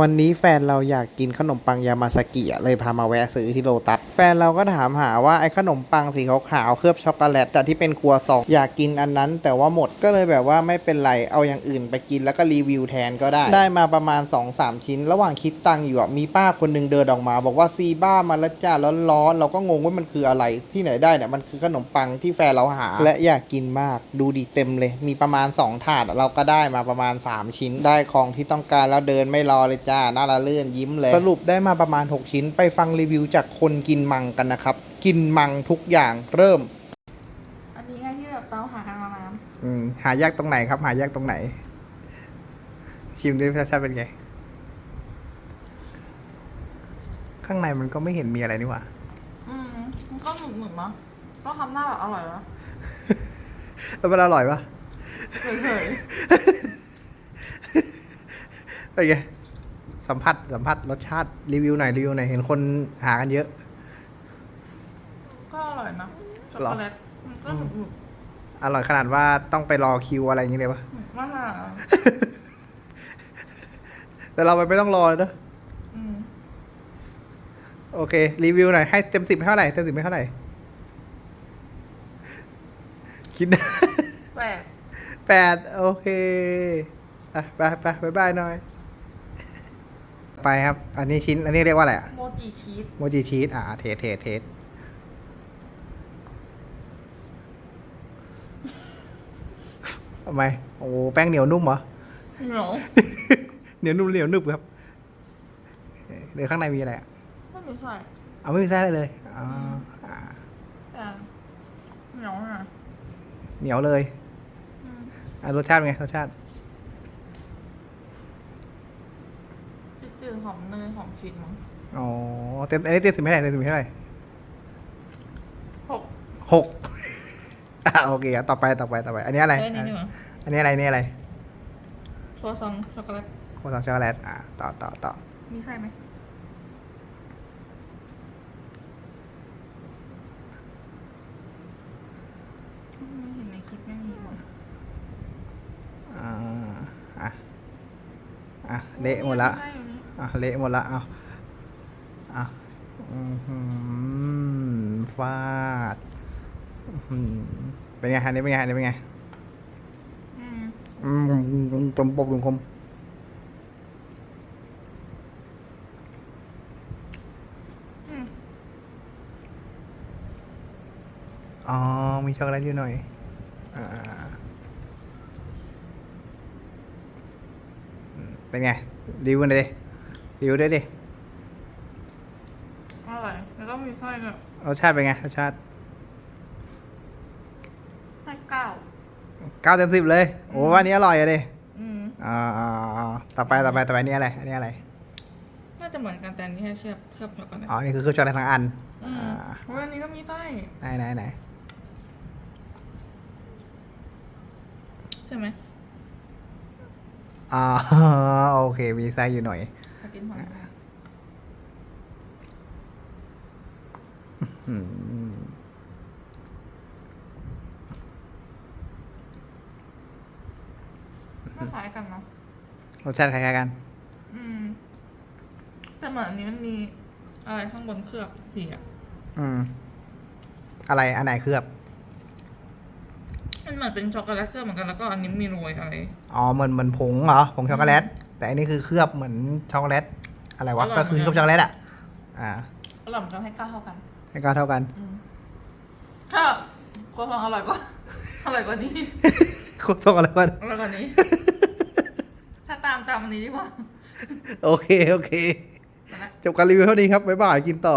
วันนี้แฟนเราอยากกินขนมปังยามาสกิอะเลยพามาแวะซื้อที่โลตัส แฟนเราก็ถามหาว่าไอ้ขนมปังสีขาวๆเคลือบช็อกโกแลตอะที่เป็นครัวซองอยากกินอันนั้น แต่ว่าหมดก็เลยแบบว่าไม่เป็นไรเอาอย่างอื่นไปกินแล้วก็รีวิวแทนก็ได้ ได้มาประมาณ 2-3 ชิ้น ระหว่างคิดตังอยู่มีป้าคนหนึงเดินออกมา บอกว่าซีบ้ามาล้วจ้าร้อนๆเราก็งงว่ามันคืออะไรที่ไหนได้เนี่ยมันคือขนมปังที่แฟนเราหา และอยากกินมากดูดีเต็มเลย มีประมาณ 2 ถาดเราก็ได้มาประมาณ 3 ชิ้นได้ของที่ต้องการแล้วเดินไม่รอเลยจ้าหน้าละเลื่อนยิ้มเลย สรุปได้มาประมาณ 6 ชิ้น ไปฟังรีวิวจากคนกินมังกันนะครับ กินมังทุกอย่างเริ่ม อันนี้ไงที่แบบตามหากันมานานอืมหายากตรงไหนครับ หายากตรงไหน ชิมดิรสชาติเป็นไง ข้างในมันก็ไม่เห็นมีอะไรนี่หว่า อืมมันก็หนุนหนุนๆเนาะก็ทำหน้าแบบอร่อยแล้วแล้วมันอร่อยปะเฉยเป็นไง สัมผัสสัมผัสรสชาติรีวิวหน่อยรีวิวหน่อยเห็นคนหากันเยอะๆก็อร่อยนะช็อกหรอโกแลตมันก็หนุนหนุนอร่อยขนาดว่าต้องไปรอคิวอะไรอย่างเงี้ยเลยปะๆมากแต่เราไปไม่ต้องรอเลยเนอะอืมโอเค รีวิวหน่อยให้เต็มสิบเท่าไหร่เต็มสิบไม่เท่าไหร่คิดแปลกแปดโอเคอะไปไปบายบายหน่อย ไปครับ อันนี้ชิ้น อันนี้เรียกว่าอะไรอะโมจิชีสโมจิชีสอ่าเทสเทสเทสทำไม โอ้แป้งเหนียวนุ่มเหรอ เหนียวเหนียวนุ่มเหนียวนึบครับเดี๋ยวข้างในมีอะไรอะไม่มีใส่เอาไม่มีไส้เลยเลยอ๋ออ่าแต่เหนียวอะเหนียวเลยอืม อะรสชาติเป็นไงรสชาติ จืดๆ หอมเนยหอมชีสมั้งอ๋อเต็มอันนี้เต็มสิบเท่าไหร่เต็มสิบเท่าไหร่หกหกอะโอเคอะต่อไปต่อไปต่อไป อันนี้อะไรได้นี่ดีกว่าอันนี้อะไรอันนี่อะไรครัวซองช็อกโกแลตโคซองช็อกโกแลตอะต่อต่อต่อมีไส้ไหมไม่เห็นในคลิปไม่มีหรอกอ่าอะอะเละหมดละ ไส้ อะเละหมดละเอาอะอือหือฟาดเป็นไงอันนี้เป็นไงอันนี้เป็นไงอืมจมปกลุงคมอืมอ๋อ มีช็อกโกแลตอยู่หน่อย อ่า เป็นไง รีวิวหน่อยดิ รีวิวด้วยดิอร่อยแล้วก็มีไส้ด้วยรสชาติเป็นไงรสชาติให้เก้าเก้าเต็มสิบเลย โอ้ว่าอันนี้อร่อยอะดิอืมอ่าอ่าอ่าต่อไปต่อไปต่อไปอันนี่อะไรอันนี้อะไร น่าจะเหมือนกันแต่อันนี้แค่เชือบเชือบช็อกโกแลตอ๋อ นี่คือเครื่องช็อกโกแลตทั้งอัน อืมอ่าเพราะอันนี้ก็มีไส้ไหนไหนไหนใช่ไหมอ๋อโอเค มีไส้อยู่หน่อย ขอกินหอยอืมก็คล้ายกันเนาะรสชาติคล้ายๆกัน อืม แต่เหมือนอันนี้มันมีอะไรข้างบนเคลือบสีอะ อืม อะไร อันไหนเคลือบ มันเหมือนเป็นช็อกโกแลตเคลือบเหมือนกันแล้วก็อันนี้มีโรยอะไร อ๋อ เหมือนเหมือนผงเหรอ ผงช็อกโกแลต แต่อันนี้คือเคลือบเหมือนช็อกโกแลตอะไรวะอร่อยก็คือเคลือบช็อกโกแลตอะ อ่าอร่อยเหมือนกันให้เก้าเท่ากันให้ก็เท่ากันอืมถ้าโคตรอร่อยกว่าอร่อยกว่านี้คุณส่งอะไรมาอร่อยกว่านี้ ถ้าตามตามอันนี้ดีกว่า โอเค โอเคไปละจบการรีวิวเท่านี้ครับ บ๊ายบาย กินต่อ